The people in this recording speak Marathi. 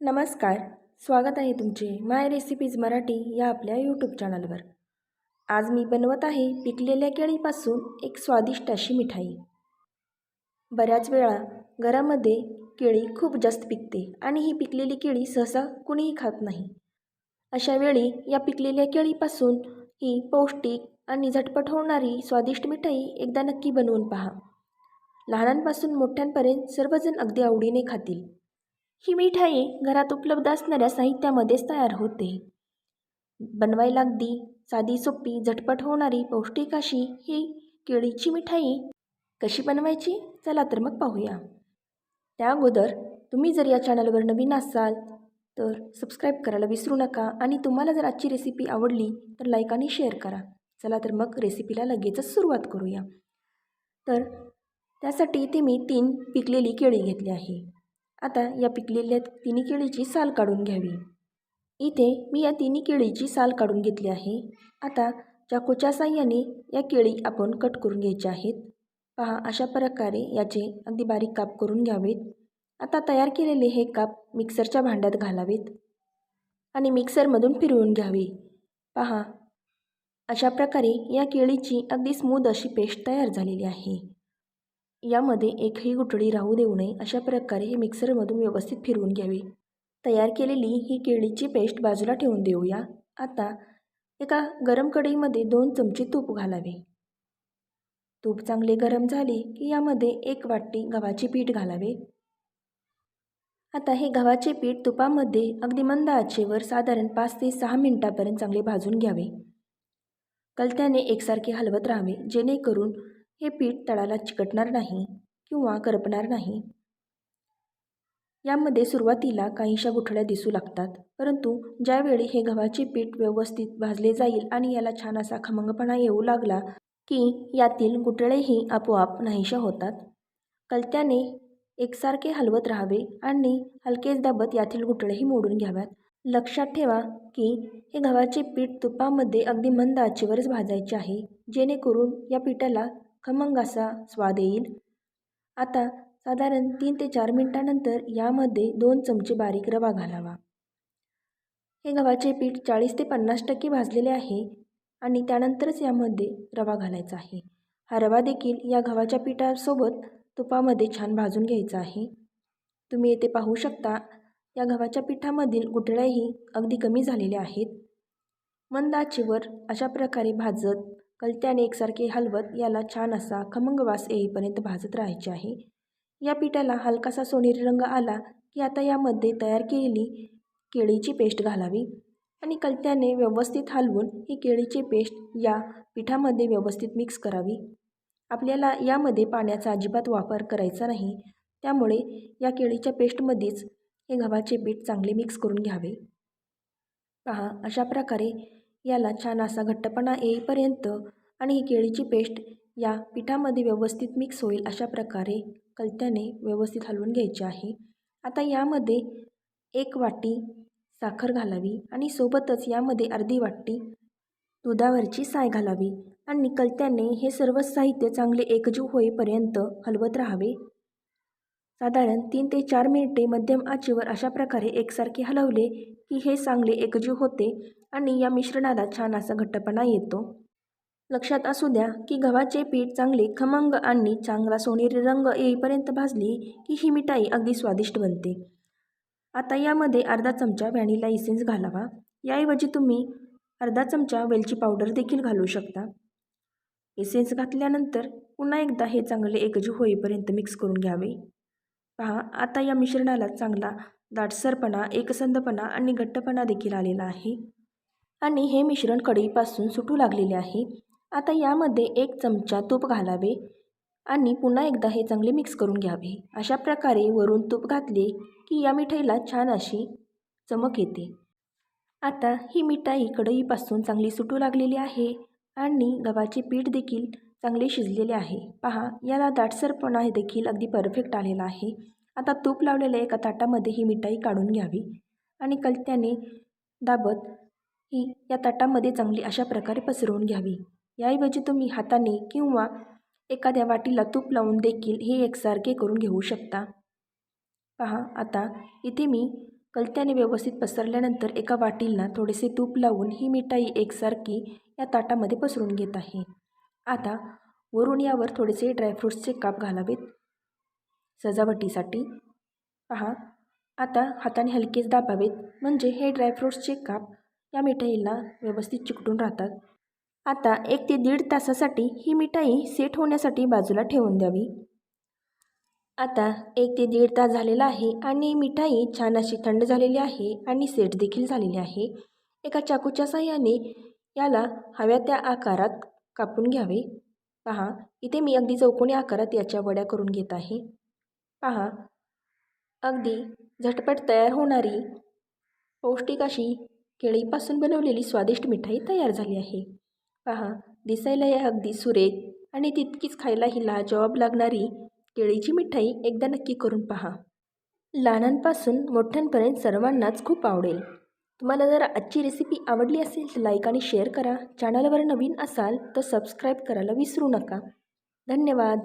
नमस्कार स्वागत आहे तुमचे माय रेसिपीज मराठी या आपल्या यूट्यूब चॅनलवर आज मी बनवत आहे पिकलेल्या केळीपासून एक स्वादिष्ट अशी मिठाई. बऱ्याच वेळा घरामध्ये केळी खूप जास्त पिकते आणि ही पिकलेली केळी सहसा कुणीही खात नाही. अशा वेळी या पिकलेल्या केळीपासून ही पौष्टिक आणि झटपट होणारी स्वादिष्ट मिठाई एकदा नक्की बनवून पहा. लहानांपासून मोठ्यांपर्यंत सर्वजण अगदी आवडीने खातील. ही मिठाई घरात उपलब्ध असणाऱ्या साहित्यामध्येच तयार होते. बनवायला अगदी साधी सोपी झटपट होणारी पौष्टिक अशी ही केळीची मिठाई कशी बनवायची? चला तर मग पाहूया. त्या अगोदर तुम्ही जर या चॅनलवर नवीन असाल तर सबस्क्राईब करायला विसरू नका आणि तुम्हाला जर आजची रेसिपी आवडली तर लाईक आणि शेअर करा. चला तर मग रेसिपीला लगेचच सुरुवात करूया. तर त्यासाठी इथे मी तीन पिकलेली केळी घेतली आहे. आता या पिकलेल्या तिन्ही केळीची साल काढून घ्यावी. इथे मी या तिन्ही केळीची साल काढून घेतली आहे. आता चाकूच्या साह्याने या केळी आपण कट करून घ्यायच्या आहेत पहा अशा प्रकारे याचे अगदी बारीक काप करून घ्यावेत. आता तयार केलेले हे काप मिक्सरच्या भांड्यात घालावेत आणि मिक्सरमधून फिरवून घ्यावे. पहा अशा प्रकारे या केळीची अगदी स्मूद अशी पेस्ट तयार झालेली आहे. यामध्ये एकही गुठळी राहू देऊ नये अशा प्रकारे हे मिक्सरमधून व्यवस्थित फिरवून घ्यावे. तयार केलेली ही केळीची पेस्ट बाजूला ठेवून देऊया. आता एका गरम कढईमध्ये दोन चमचे तूप घालावे. तूप चांगले गरम झाले की यामध्ये एक वाटी गव्हाचे पीठ घालावे. आता हे गव्हाचे पीठ तुपामध्ये अगदी मंद आचेवर साधारण पाच ते सहा मिनिटापर्यंत चांगले भाजून घ्यावे. कलत्याने एकसारखे हलवत राहावे जेणेकरून हे पीठ तळाला चिकटणार नाही किंवा करपणार नाही. यामध्ये सुरुवातीला काहीशा गुठळ्या दिसू लागतात परंतु ज्यावेळी हे गव्हाचे पीठ व्यवस्थित भाजले जाईल आणि याला छान असा खमंगपणा येऊ लागला की यातील गुठळेही आपोआप नाहीशा होतात. कलत्याने एकसारखे हलवत राहावे आणि हलकेच दाबत यातील गुठळेही मोडून घ्याव्यात. लक्षात ठेवा की हे गव्हाचे पीठ तुपामध्ये अगदी मंद आचेवरच भाजायचे आहे जेणेकरून या पिठाला खमंग असा स्वाद येईल. आता साधारण तीन ते चार मिनटानंतर यामध्ये दोन चमचे बारीक रवा घालावा. हे गव्हाचे पीठ चाळीस ते पन्नास टक्के भाजलेले आहे आणि त्यानंतरच यामध्ये रवा घालायचा आहे. हा रवा देखील या गव्हाच्या पिठासोबत तुपामध्ये छान भाजून घ्यायचा आहे. तुम्ही येथे पाहू शकता या गव्हाच्या पिठामधील गुठळ्याही अगदी कमी झालेल्या आहेत. मंद आचेवर अशा प्रकारे भाजत कलत्याने एकसारखे हलवत याला छान असा खमंग वास येईपर्यंत भाजत राहायचे आहे. या पिठाला हलकासा सोनेरी रंग आला की आता यामध्ये तयार केलेली केळीची पेस्ट घालावी आणि कलत्याने व्यवस्थित हलवून ही केळीची पेस्ट या पिठामध्ये व्यवस्थित मिक्स करावी. आपल्याला यामध्ये पाण्याचा अजिबात वापर करायचा नाही. त्यामुळे या केळीच्या पेस्टमध्येच हे गव्हाचे पीठ चांगले मिक्स करून घ्यावे. पहा अशा प्रकारे याला छान असा घट्टपणा येईपर्यंत आणि ही केळीची पेस्ट या पिठामध्ये व्यवस्थित मिक्स होईल अशा प्रकारे कलत्याने व्यवस्थित हलवून घ्यायची आहे. आता यामध्ये एक वाटी साखर घालावी आणि सोबतच यामध्ये अर्धी वाटी दुधावरची साय घालावी आणि कलत्याने हे सर्व साहित्य चांगले एकजीव होईपर्यंत हलवत राहावे. साधारण तीन ते चार मिनिटे मध्यम आचेवर अशा प्रकारे एकसारखे हलवले की हे चांगले एकजीव होते आणि या मिश्रणाला छान असा घट्टपणा येतो. लक्षात असू द्या की गव्हाचे पीठ चांगले खमंग आणि चांगला सोनेरी रंग येईपर्यंत भाजली की ही मिठाई अगदी स्वादिष्ट बनते. आता यामध्ये अर्धा चमचा व्हॅनिला इसेन्स घालावा. याऐवजी तुम्ही अर्धा चमचा वेलची पावडर देखील घालू शकता. इसेन्स घातल्यानंतर पुन्हा एकदा हे चांगले एकजीव होईपर्यंत मिक्स करून घ्यावे. पहा आता या मिश्रणाला चांगला दाटसरपणा एकसंधपणा आणि घट्टपणा देखील आलेला आहे. आणि हे मिश्रण कढईपासून सुटू लागलेले आहे. आता यामध्ये एक चमचा तूप घालावे आणि पुन्हा एकदा हे चांगले मिक्स करून घ्यावे. अशा प्रकारे वरून तूप घातले की या मिठाईला छान अशी चमक येते. आता ही मिठाई कढईपासून चांगली सुटू लागलेली आहे आणि गव्हाचे पीठ देखील चांगले शिजलेले आहे. पहा याला दाटसरपणा हे देखील अगदी परफेक्ट आलेला आहे. आता तूप लावलेल्या एका ताटामध्ये ही मिठाई काढून घ्यावी आणि कलत्याने दाबत ही या ताटामध्ये चांगली अशा प्रकारे पसरवून घ्यावी. याऐवजी तुम्ही हाताने किंवा एखाद्या वाटीला तूप लावून देखील हे एकसारखे करून घेऊ शकता. पहा आता इथे मी कलत्याने व्यवस्थित पसरल्यानंतर एका वाटीला थोडेसे तूप लावून ही मिठाई एकसारखी या ताटामध्ये पसरून घेत आहे. आता वरून यावर थोडेसे ड्रायफ्रूट्सचे काप घालावेत. सजावटीसाठी. पहा आता हाताने हलकेच दाबावेत. म्हणजे हे ड्रायफ्रूट्सचे काप या मिठाईला व्यवस्थित चिकटून राहतात. आता एक ते दीड तासासाठी ही मिठाई सेट होण्यासाठी बाजूला ठेवून द्यावी. आता एक ते दीड तास झालेला आहे आणि मिठाई छान अशी थंड झालेली आहे आणि सेट देखील झालेली आहे. एका चाकूच्या साह्याने याला हव्या त्या आकारात कापून घ्यावे. पहा इथे मी अगदी चौकोनी आकारात याच्या वड्या करून घेत आहे. पहा अगदी झटपट तयार होणारी पौष्टिक अशी केळीपासून बनवलेली स्वादिष्ट मिठाई तयार झाली आहे. पहा दिसायला या अगदी सुरेख आणि तितकीच खायलाही लाजवाब लागणारी केळीची मिठाई एकदा नक्की करून पहा. लहानांपासून मोठ्यांपर्यंत सर्वांनाच खूप आवडेल. तुम्हाला जर आजची रेसिपी आवडली असेल तर लाईक आणि शेअर करा. चॅनलवर नवीन असाल तर सबस्क्राईब करायला विसरू नका. धन्यवाद.